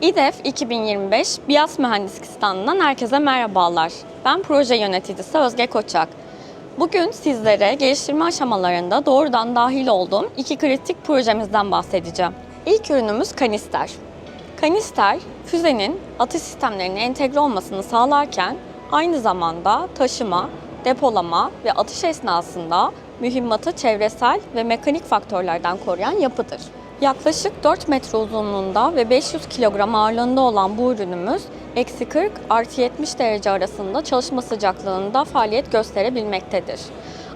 İDEF 2025 BİAS Mühendislik Standı'ndan herkese merhabalar. Ben proje yöneticisi Özge Koçak. Bugün sizlere geliştirme aşamalarında doğrudan dahil olduğum iki kritik projemizden bahsedeceğim. İlk ürünümüz kanister. Kanister, füzenin atış sistemlerine entegre olmasını sağlarken aynı zamanda taşıma, depolama ve atış esnasında mühimmatı çevresel ve mekanik faktörlerden koruyan yapıdır. Yaklaşık 4 metre uzunluğunda ve 500 kilogram ağırlığında olan bu ürünümüz eksi 40 artı 70 derece arasında çalışma sıcaklığında faaliyet gösterebilmektedir.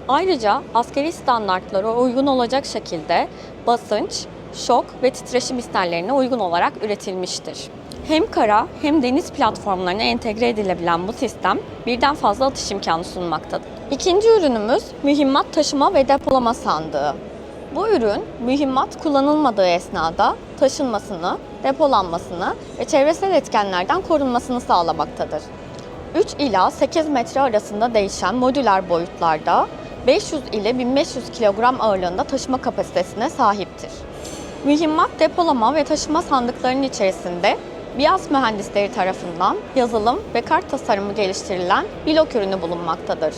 Ayrıca askeri standartlara uygun olacak şekilde basınç, şok ve titreşim isterlerine uygun olarak üretilmiştir. Hem kara hem deniz platformlarına entegre edilebilen bu sistem birden fazla atış imkanı sunmaktadır. İkinci ürünümüz mühimmat taşıma ve depolama sandığı. Bu ürün mühimmat kullanılmadığı esnada taşınmasını, depolanmasını ve çevresel etkenlerden korunmasını sağlamaktadır. 3 ila 8 metre arasında değişen modüler boyutlarda 500 ile 1500 kilogram ağırlığında taşıma kapasitesine sahiptir. Mühimmat depolama ve taşıma sandıklarının içerisinde BİAS mühendisleri tarafından yazılım ve kart tasarımı geliştirilen blok ürünü bulunmaktadır.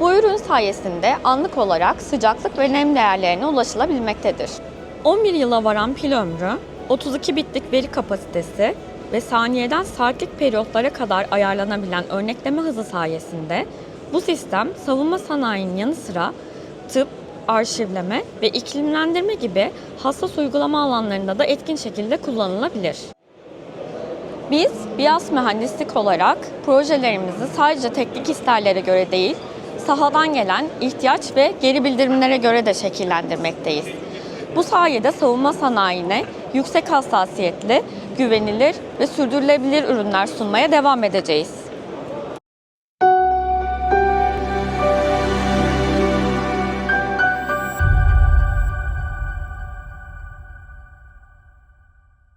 Bu ürün sayesinde anlık olarak sıcaklık ve nem değerlerine ulaşılabilmektedir. 11 yıla varan pil ömrü, 32 bitlik veri kapasitesi ve saniyeden saatlik periyotlara kadar ayarlanabilen örnekleme hızı sayesinde bu sistem savunma sanayinin yanı sıra tıp, arşivleme ve iklimlendirme gibi hassas uygulama alanlarında da etkin şekilde kullanılabilir. Biz BİAS mühendislik olarak projelerimizi sadece teknik isterlere göre değil, sahadan gelen ihtiyaç ve geri bildirimlere göre de şekillendirmekteyiz. Bu sayede savunma sanayine yüksek hassasiyetli, güvenilir ve sürdürülebilir ürünler sunmaya devam edeceğiz.